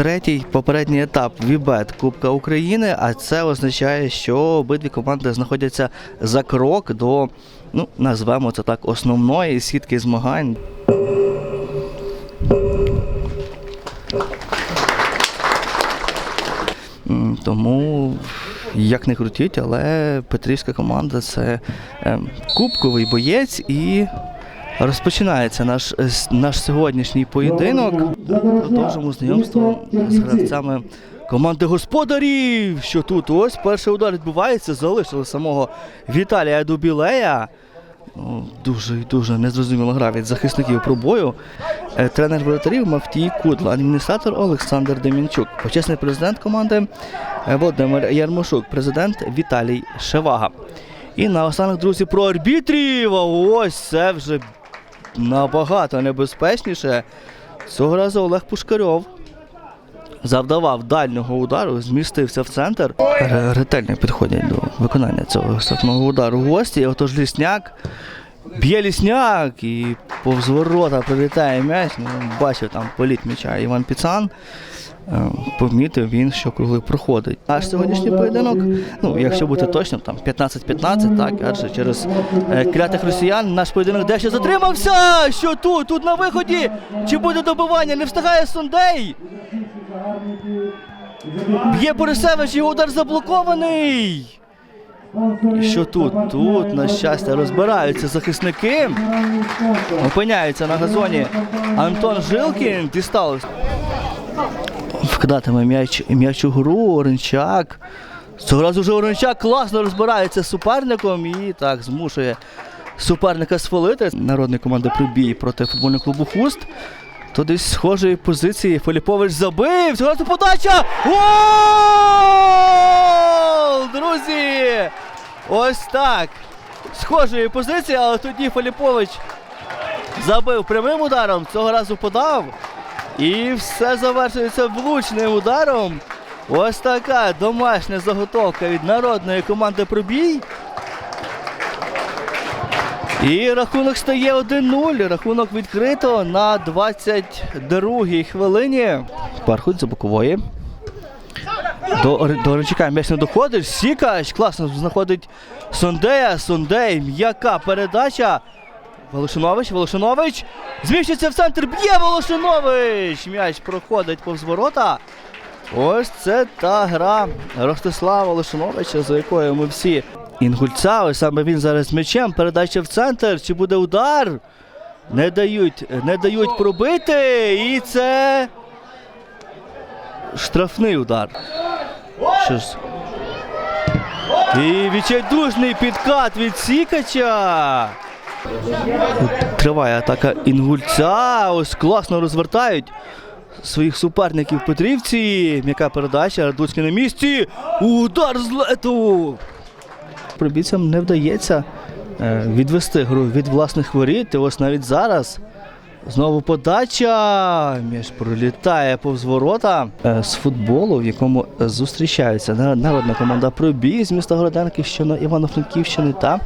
третій попередній етап Вібет Кубка України, а це означає, що обидві команди знаходяться за крок до, ну, назвемо це так, основної сітки змагань. Тому, як не крутіть, але Петрівська команда це ем, кубковий боєць і розпочинається наш, е, наш сьогоднішній поєдинок. Продовжимо знайомство з гравцями команди господарів. Що тут? Ось перший удар відбувається, залишили самого Віталія Дубілея. Ну, Дуже і дуже незрозуміло гра від захисників пробою. Е, Тренер воротарів Мавтій Кудла, адміністратор Олександр Демінчук, почесний президент команди е, Володимир Ярмошук, президент Віталій Шевага. І наостанок, друзі, про арбітрів. Ось це вже набагато небезпечніше. Цього разу Олег Пушкарьов завдавав дальнього удару, змістився в центр. Ретельно підходять до виконання цього штрафного удару гості. Отож лісняк б'є лісняк і повз ворота прилітає м'яч. Ну, бачив там політ м'яча Іван Піцан. Е, Помітив він, що круглий проходить. Наш сьогоднішній поєдинок, ну якщо бути точним, там 15-15, так, адже через е, клятих росіян наш поєдинок дещо затримався. Що тут? Тут на виході. Чи буде добивання? Не встигає Сундей. Б'є Борисевич, його удар заблокований. І що тут? Тут, на щастя, розбираються захисники. Опиняється на газоні Антон Жилкін. Дісталось. Вкидатиме м'яч, м'яч у гру, Оренчак. Цього разу вже Оренчак класно розбирається з суперником і так змушує суперника сфолити. Народної команди прибій проти футбольного клубу Хуст. То десь схожої позиції Филіпович забив. Цього разу подача. Гол! Друзі! Ось так. Схожої позиції, але тоді Филіпович забив прямим ударом, цього разу подав. І все завершується влучним ударом. Ось така домашня заготовка від народної команди пробій. І рахунок стає 1-0. Рахунок відкрито на 22-й хвилині. Пархуть за бокової. До, до Оренчака м'яч не доходить. Сікач класно знаходить Сондея. Сондей, м'яка передача. Волошинович, Волошинович. Зміщується в центр. Б'є Волошинович. М'яч проходить повз ворота. Ось це та гра Ростислава Волошиновича, за якою ми всі інгульця. Ось саме він зараз м'ячем. Передача в центр. Чи буде удар? Не дають, не дають пробити. І це штрафний удар. Що. І відчайдушний підкат від Сікача. Триває атака інгульця. Ось класно розвертають своїх суперників Петрівці. М'яка передача, Радуцький на місці. Удар з лету. Пробійцям не вдається е, відвести гру від власних воріт. І ось навіть зараз. Знову подача. М'яч пролітає повз ворота Е, з футболу, в якому зустрічаються народна команда Пробій з міста Городенки, що на Івано-Франківщини, та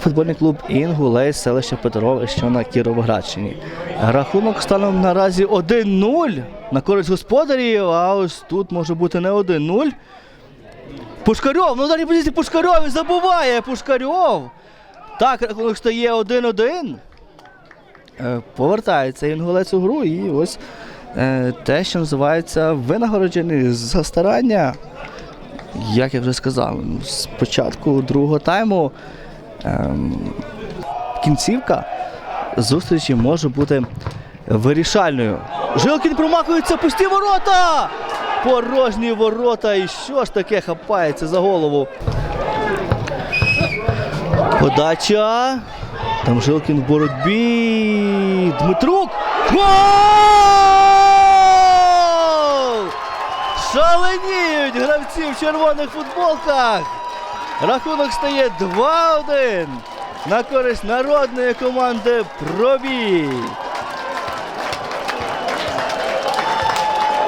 футбольний клуб Інгулей, селище Петрове, що на Кіровоградщині. Рахунок станом наразі 1-0 на користь господарів, а ось тут може бути не 1-0. Пушкарьов, ну далі позиції Пушкарьов і забуває Пушкарьов. Так, рахунок стає 1-1. Е, Повертається інгулець у гру і ось е, те, що називається винагороджений за старання. Як я вже сказав, з початку другого тайму ем, кінцівка зустрічі може бути вирішальною. Жилкін промахується пусті ворота! Порожні ворота. І що ж таке хапається за голову? Подача. Там Жилкін в боротьбі. Дмитрук. Гол! Шаленіють гравці в червоних футболках. Рахунок стає 2-1 на користь народної команди Пробій.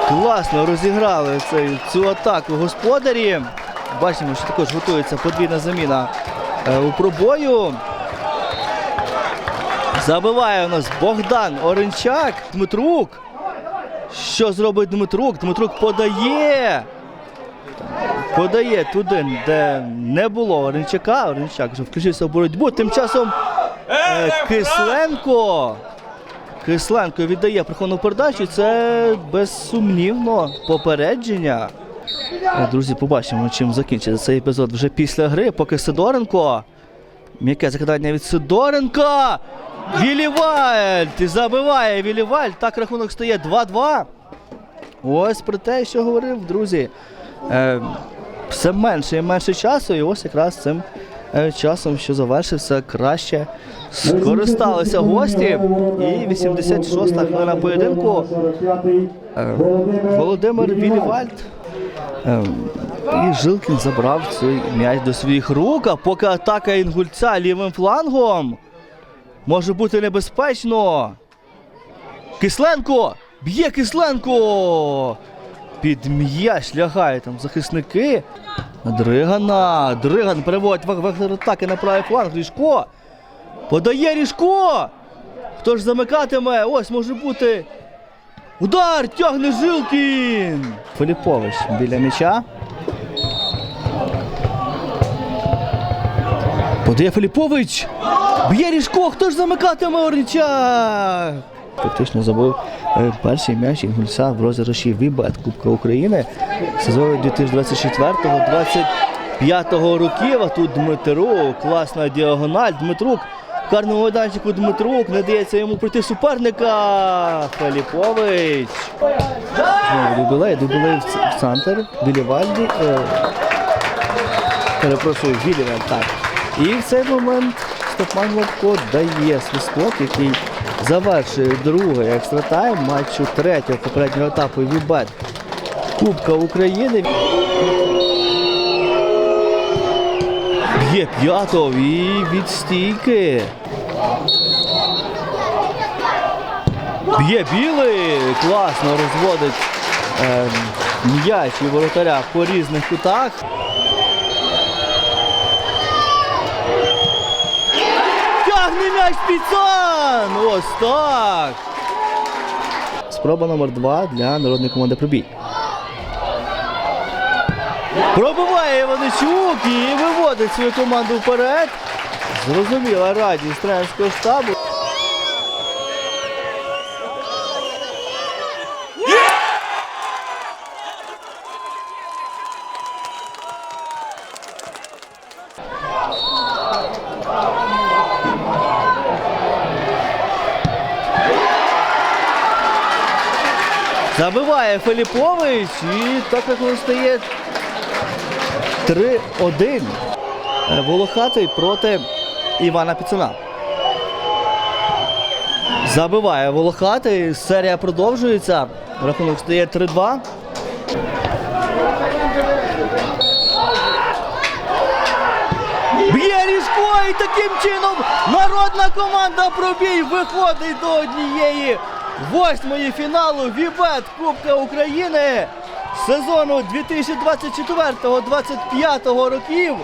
Класно розіграли цей, цю атаку господарі. Бачимо, що також готується подвійна заміна е, у пробою. Забиває у нас Богдан Оренчак, Дмитрук. Що зробить Дмитрук? Дмитрук подає. Подає туди, де не було Оренчака. Оренчак вже включився в боротьбу. Тим часом е, Кисленко. Кисленко віддає приховану передачу. Це безсумнівно попередження. Е, Друзі, побачимо, чим закінчиться цей епізод вже після гри. Поки Сидоренко. М'яке закидання від Сидоренка. Вілівальд забиває Вілівальд. Так рахунок стає 2-2. Ось про те, що говорив, друзі. Е, все менше і менше часу, і ось якраз цим е, часом, що завершився, краще скористалися гості. І 86-та хвилина поєдинку. Е, Володимир Вілівальд. І Жилкін забрав цей м'яч до своїх рук, а поки атака інгульця лівим флангом може бути небезпечно. Кисленко! Б'є Кисленко! Під м'яч лягають там захисники. Дригана. Дриган переводить вектор атаки на правий фланг. Ріжко. Подає Ріжко. Хто ж замикатиме? Ось може бути. Удар! Тягне Жилкін! Филіпович біля м'яча. Подає Филіпович! Б'є Ріжко! Хто ж замикатиме Орничак? Фактично забив е, перший м'яч інгульця в розіграші Вібет Кубка України сезону 2024-2025 років. А тут Дмитрук, класна діагональ. Дмитрук в карному майданчику Дмитрук не дається йому пройти суперника. Филіпович. Знову дубілей, дубілей в центр. Білівальді. Е, перепрошую, Вілівальд, так. І в цей момент Степан Лавко дає свисток, який завершує другий екстратайм матчу третього попереднього етапу Вібет Кубка України. Б'є п'ятов і від стійки. Б'є білий, класно розводить е, м'яч і воротаря по різних кутах. М'яч Піцан! Ось так. Спроба номер два для народної команди пробій. Пробиває Іваничук і виводить свою команду вперед. Зрозуміла радість тренерського штабу. Забиває Филіпович і так як він стає 3-1. Е, Волохатий проти Івана Піцуна. Забиває Волохатий. Серія продовжується. Рахунок стає 3-2. Б'є Ріжко і таким чином народна команда пробій виходить до однієї восьмої фіналу Вібет Кубка України сезону 2024-2025 років.